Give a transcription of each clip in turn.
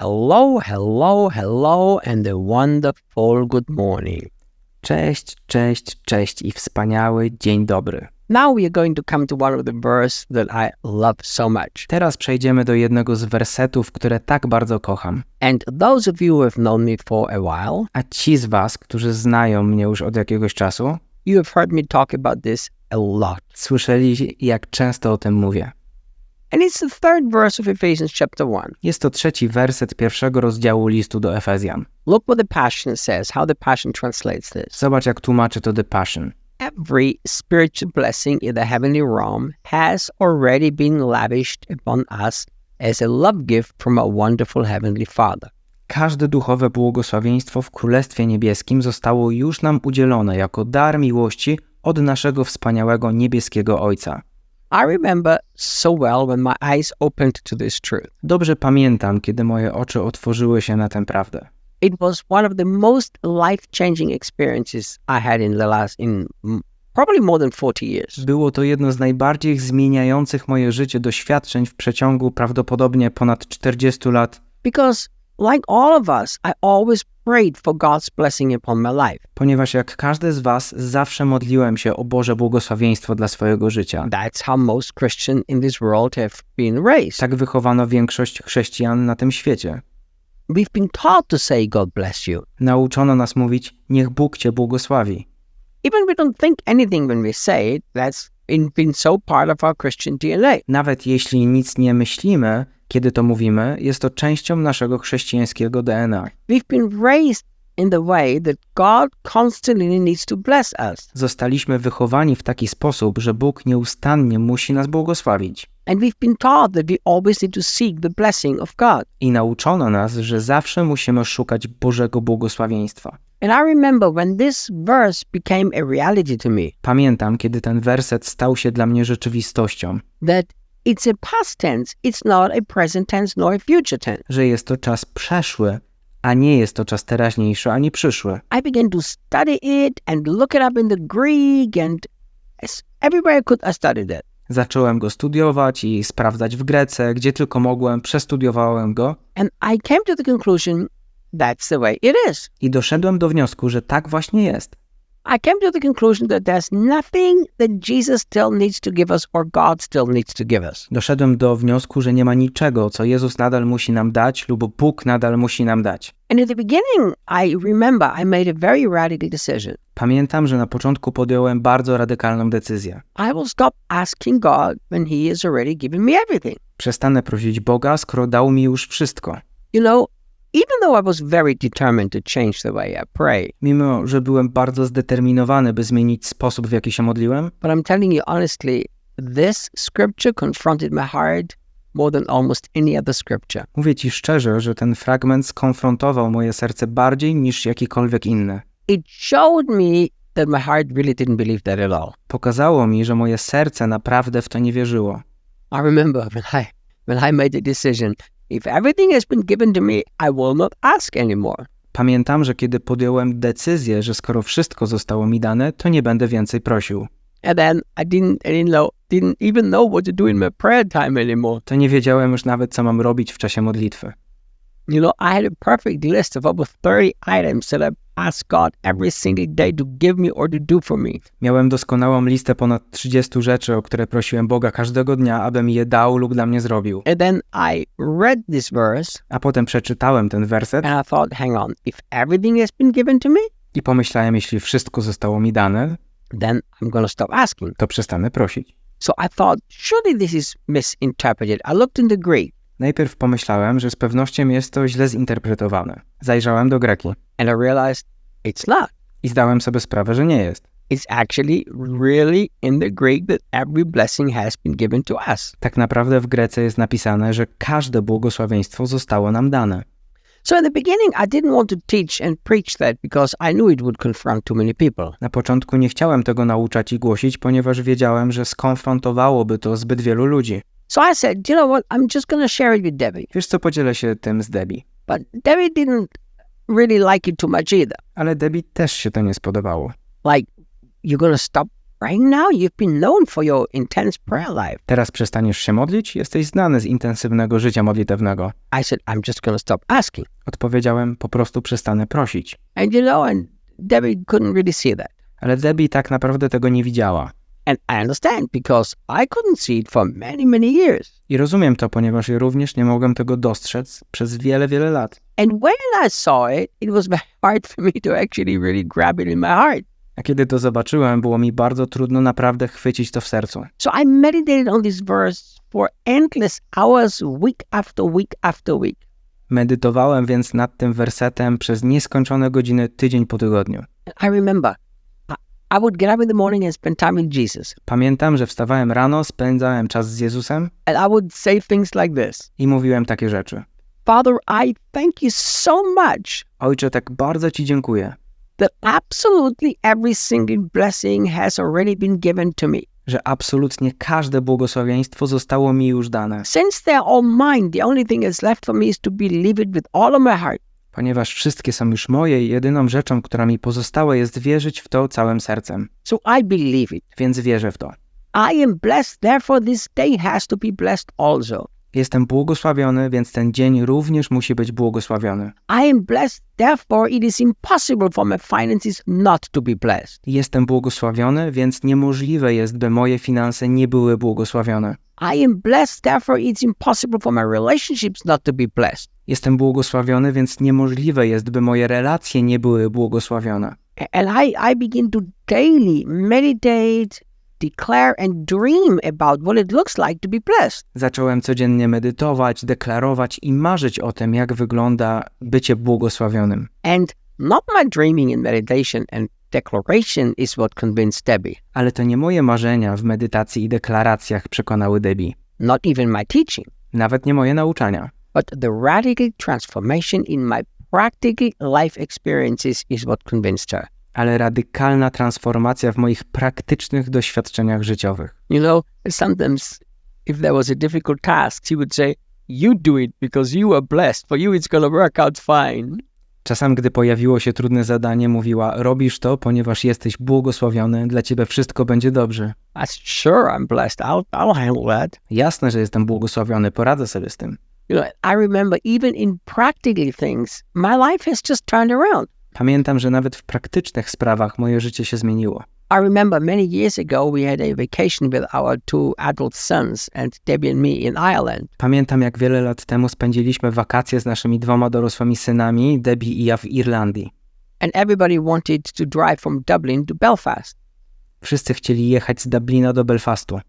Hello, hello, hello, and a wonderful good morning. Cześć, cześć, cześć i wspaniały dzień dobry. Now we are going to come to one of the verse that I love so much. Teraz przejdziemy do jednego z wersetów, które tak bardzo kocham. And those of you who have known me for a while, A ci z was, którzy znają mnie już od jakiegoś czasu, you have heard me talk about this a lot. słyszeli, jak często o tym mówię. And it's the third verse of Ephesians chapter 1. Jest to trzeci werset pierwszego rozdziału listu do Efezjan. Look what the Passion says, how the Passion translates this. Zobacz, jak tłumaczy to The Passion. Every spiritual blessing in the heavenly realm has already been lavished upon us as a love gift from wonderful heavenly Father. Każde duchowe błogosławieństwo w Królestwie Niebieskim zostało już nam udzielone jako dar miłości od naszego wspaniałego niebieskiego Ojca. I remember so well when my eyes opened to this truth. Dobrze pamiętam, kiedy moje oczy otworzyły się na tę prawdę. It was one of the most life changing experiences I had in the last, in probably more than 40 years. Było to jedno z najbardziej zmieniających moje życie doświadczeń w przeciągu prawdopodobnie ponad 40 lat, Because, like all of us, I always prayed for God's blessing upon my life. ponieważ jak każdy z Was, zawsze modliłem się o Boże błogosławieństwo dla swojego życia. That's how most Christians in this world have been raised. Tak wychowano większość chrześcijan na tym świecie. We've been taught to say, God bless you. Nauczono nas mówić, niech Bóg Cię błogosławi. Even we don't think anything when we say it, that's been so part of our Christian DNA. Nawet jeśli nic nie myślimy, kiedy to mówimy, jest to częścią naszego chrześcijańskiego DNA. We've been raised in the way that God constantly needs to bless us. Zostaliśmy wychowani w taki sposób, że Bóg nieustannie musi nas błogosławić. And we've been taught that we always need to seek the blessing of God. I nauczono nas, że zawsze musimy szukać Bożego błogosławieństwa. And I remember when this verse became a reality to me, Pamiętam, kiedy ten werset stał się dla mnie rzeczywistością, that it's a past tense, it's not a present tense nor a future tense. że jest to czas przeszły, a nie jest to czas teraźniejszy ani przyszły. I began to study it and look it up in the Greek, and everywhere I could, I studied it. Zacząłem go studiować i sprawdzać w Grece, gdzie tylko mogłem, przestudiowałem go And I came to the conclusion that's the way it is. i doszedłem do wniosku, że tak właśnie jest. I came to the conclusion that there's nothing that Jesus still needs to give us or God still needs to give us. Doszedłem do wniosku, że nie ma niczego, co Jezus nadal musi nam dać lub Bóg nadal musi nam dać. And at the beginning, I remember I made a very radical decision. Pamiętam, że na początku podjąłem bardzo radykalną decyzję. I will stop asking God when He has already given me everything. Przestanę prosić Boga, skoro dał mi już wszystko. You know, even though I was very determined to change the way I pray, Mimo, że byłem bardzo zdeterminowany, by zmienić sposób, w jaki się modliłem, but I'm telling you honestly, this scripture confronted my heart more than almost any other scripture. mówię Ci szczerze, że ten fragment skonfrontował moje serce bardziej niż jakikolwiek inny. It showed me that my heart really didn't believe that at all. Pokazało mi, że moje serce naprawdę w to nie wierzyło. I remember when I when I made the decision, if everything has been given to me, I will not ask anymore. Pamiętam, że kiedy podjąłem decyzję, że skoro wszystko zostało mi dane, to nie będę więcej prosił. And then I didn't I didn't know didn't even know what to do in my prayer time anymore. To nie wiedziałem już nawet, co mam robić w czasie modlitwy. You know, I had a perfect list of over 30 items that I asked God every single day to give me or to do for me. Miałem doskonałą listę ponad 30 rzeczy, o które prosiłem Boga każdego dnia, aby mi je dał lub dla mnie zrobił. And then I read this verse A potem przeczytałem ten werset and I thought, hang on, if everything has been given to me, i pomyślałem, jeśli wszystko zostało mi dane, then I'm to stop asking. to przestanę prosić. So I thought, surely this is misinterpreted. I looked in the Greek Najpierw pomyślałem, że z pewnością jest to źle zinterpretowane. Zajrzałem do greki and I realized it's not. i zdałem sobie sprawę, że nie jest. It's actually really in the Greek that every blessing has been given to us. Tak naprawdę w Grece jest napisane, że każde błogosławieństwo zostało nam dane. So in the beginning, I didn't want to teach and preach that because I knew it would confront too many people. Na początku nie chciałem tego nauczać i głosić, ponieważ wiedziałem, że skonfrontowałoby to zbyt wielu ludzi. So I said, you know what? I'm just going to share it with Debbie. Wiesz co, podzielę się tym z Debbie. But Debbie didn't really like it too much either. Ale Debbie też się to nie spodobało. Like, you're to stop Right now, you've been known for your intense prayer life. Teraz przestaniesz się modlić? Jesteś znany z intensywnego życia modlitewnego. I said, I'm just to stop asking. Odpowiedziałem, po prostu przestanę prosić. And you know, and Debbie couldn't really see that. Ale Debbie tak naprawdę tego nie widziała. And I understand because I couldn't see it for many, many years. I rozumiem to, ponieważ ja również nie mogłem tego dostrzec przez wiele, wiele lat. And when I saw it, it was hard for me to actually really grab it in my heart. A kiedy to zobaczyłem, było mi bardzo trudno naprawdę chwycić to w sercu. So I meditated on this verse for endless hours, week after week after week. Medytowałem więc nad tym wersetem przez nieskończone godziny tydzień po tygodniu. I remember I, I would get up in the morning and spend time with Jesus. Pamiętam, że wstawałem rano, spędzałem czas z Jezusem And I would say things like this i mówiłem takie rzeczy. Father, I thank you so much Ojcze, tak bardzo Ci dziękuję, that absolutely every single blessing has already been given to me. że absolutnie każde błogosławieństwo zostało mi już dane, Since they're all mine, the only thing that's left for me is to believe it with all of my heart. ponieważ wszystkie są już moje i jedyną rzeczą, która mi pozostała jest wierzyć w to całym sercem. So I believe it. Więc wierzę w to. I am blessed, therefore this day has to be blessed also. Jestem błogosławiony, więc ten dzień również musi być błogosławiony. I am blessed, therefore it is impossible for my finances not to be blessed. Jestem błogosławiony, więc niemożliwe jest, by moje finanse nie były błogosławione. I am blessed, therefore it's impossible for my relationships not to be blessed. Jestem błogosławiony, więc niemożliwe jest, by moje relacje nie były błogosławione. And I, I begin to daily meditate, declare, and dream about what it looks like to be blessed. Zacząłem codziennie medytować, deklarować i marzyć o tym, jak wygląda bycie błogosławionym. And not my dreaming and meditation and declaration is what convinced Debbie, Ale to nie moje marzenia w medytacji i deklaracjach przekonały Debbie, not even my teaching, nawet nie moje nauczania, but the radical transformation in my practical life experiences is what convinced her. Ale radykalna transformacja w moich praktycznych doświadczeniach życiowych. You know, sometimes if there was a difficult task, she would say, You do it because you are blessed. For you, it's going to work out fine. Czasem, gdy pojawiło się trudne zadanie, mówiła: Robisz to, ponieważ jesteś błogosławiony, dla ciebie wszystko będzie dobrze. Said, Sure, I'm blessed. I'll, I'll handle that. Jasne, że jestem błogosławiony, poradzę sobie z tym. You know, I remember even in practical things, my life has just turned around. Pamiętam, że nawet w praktycznych sprawach moje życie się zmieniło. I remember many years ago, we had a vacation with our two adult sons and Debbie and me in Ireland. Pamiętam, jak wiele lat temu spędziliśmy wakacje z naszymi dwoma dorosłymi synami, Debbie i ja w Irlandii. And everybody wanted to drive from Dublin to Belfast Wszyscy chcieli jechać z Dublina do Belfastu,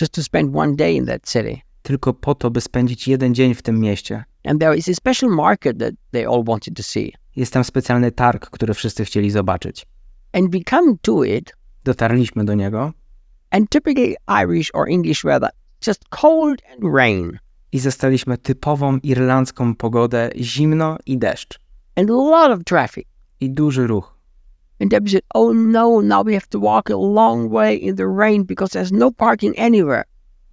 just to spend one day in that city. tylko po to, by spędzić jeden dzień w tym mieście. And there is a special market that they all wanted to see. Jest tam specjalny targ, który wszyscy chcieli zobaczyć. And we come to it, Dotarliśmy do niego and typically Irish or English weather, just cold and rain, i zastaliśmy typową irlandzką pogodę, zimno i deszcz. and a lot of traffic. I duży ruch. And Debbie said, Oh no, now we have to walk a long way in the rain because there's no parking anywhere.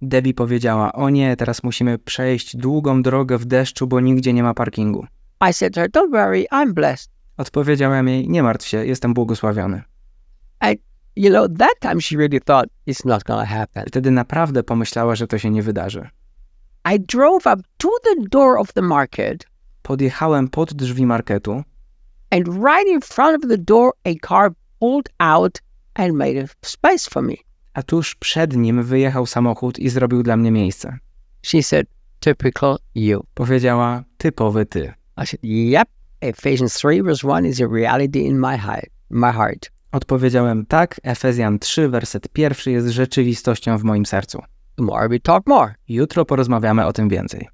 Debbie powiedziała: O nie, teraz musimy przejść długą drogę w deszczu, bo nigdzie nie ma parkingu. I said to her, Don't worry, I'm blessed. Odpowiedziałem jej: Nie martw się, jestem błogosławiony. You know, that time she really thought it's not to happen. Wtedy naprawdę pomyślała, że to się nie wydarzy. I drove up to the door of the market, Podjechałem pod drzwi marketu and right in front of the door, a car pulled out and made a space for me. a tuż przed nim wyjechał samochód i zrobił dla mnie miejsce. She said, Typical you. Powiedziała: Typowy ty. I said, Yep. Ephesians 3, verse 1 is a reality in my heart. My heart. Odpowiedziałem: Tak, Efezjan 3, werset pierwszy jest rzeczywistością w moim sercu. Tomorrow we talk more. Jutro porozmawiamy o tym więcej.